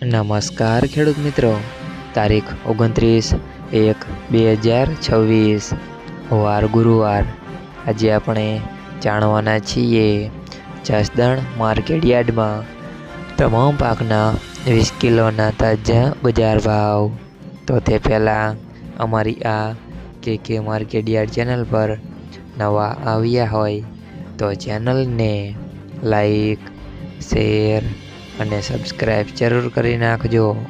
નમસ્કાર ખેડૂત મિત્રો. તારીખ ઓગણત્રીસ એક બે હજાર છવ્વીસ. વાર ગુરુવાર. આજે આપણે જાણવાના છીએ જસદણ માર્કેટયાર્ડમાં તમામ પાકના વીસ કિલોના તાજા બજાર ભાવ. તો તે પહેલાં અમારી આ કે કે માર્કેટયાર્ડ ચેનલ પર નવા આવ્યા હોય તો ચેનલને લાઈક, શેર અને સબસ્ક્રાઈબ જરૂર કરી નાખજો.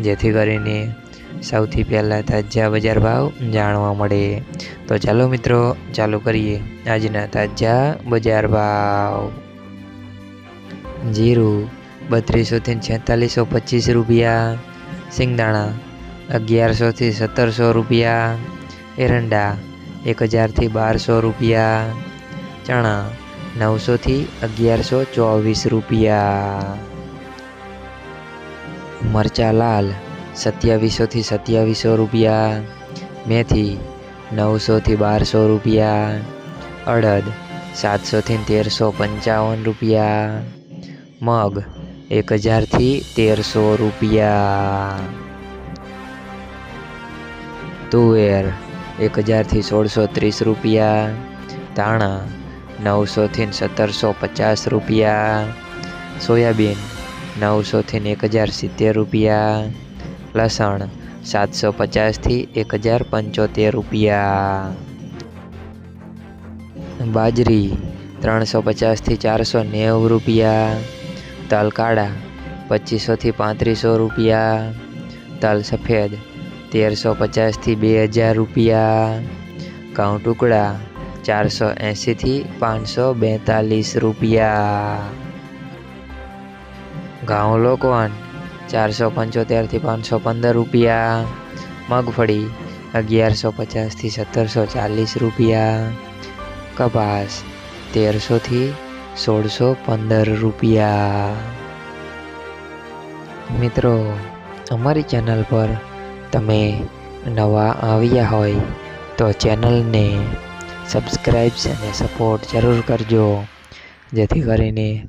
જેથી કરીને સૌથી પહેલાં તાજા બજાર ભાવ જાણવા મળે. તો ચાલો મિત્રો, ચાલુ કરીએ આજના તાજા બજાર ભાવ. જીરું બત્રીસોથી છેતાલીસો પચીસ રૂપિયા, સિંગદાણા અગિયારસોથી સત્તરસો રૂપિયા, એરંડા એક હજારથી બારસો રૂપિયા, ચણા નવસોથી અગિયારસો ચોવીસ રૂપિયા. મરચા લાલ, સત્યાવીસોથી સત્યાવીસો રૂપિયા. મેથી, નવસોથી બારસો રૂપિયા. અડદ, સાતસોથી તેરસો પંચાવન રૂપિયા. મગ એક હજારથી તેરસો રૂપિયા. તુવેર એક હજારથી સોળસો ત્રીસ રૂપિયા. ધાણા, નવસોથી સત્તરસો પચાસ રૂપિયા. સોયાબીન નવસોથી એક હજાર સિત્તેર રૂપિયા. લસણ સાતસો પચાસથી એક હજાર પંચોતેર રૂપિયા. બાજરી ત્રણસો પચાસથી ચારસો નેવું રૂપિયા. તલ કાળા પચીસોથી પાંત્રીસો રૂપિયા. તલ સફેદ તેરસો પચાસથી બે હજાર રૂપિયા. ઘઉં ટુકડા ચારસો એંશીથી પાંચસો બેતાલીસ રૂપિયા. ઘઉં લોકવન, ચારસો પંચોતેરથી પાંચસો પંદર રૂપિયા. મગફળી, અગિયારસો પચાસથી સત્તરસો ચાલીસ રૂપિયા. કપાસ તેરસોથી સોળસો પંદર રૂપિયા. મિત્રો, અમારી ચેનલ પર તમે નવા આવ્યા હોય તો ચેનલને સબસ્ક્રાઈબ્સ અને સપોર્ટ જરૂર કરજો. જેથી કરીને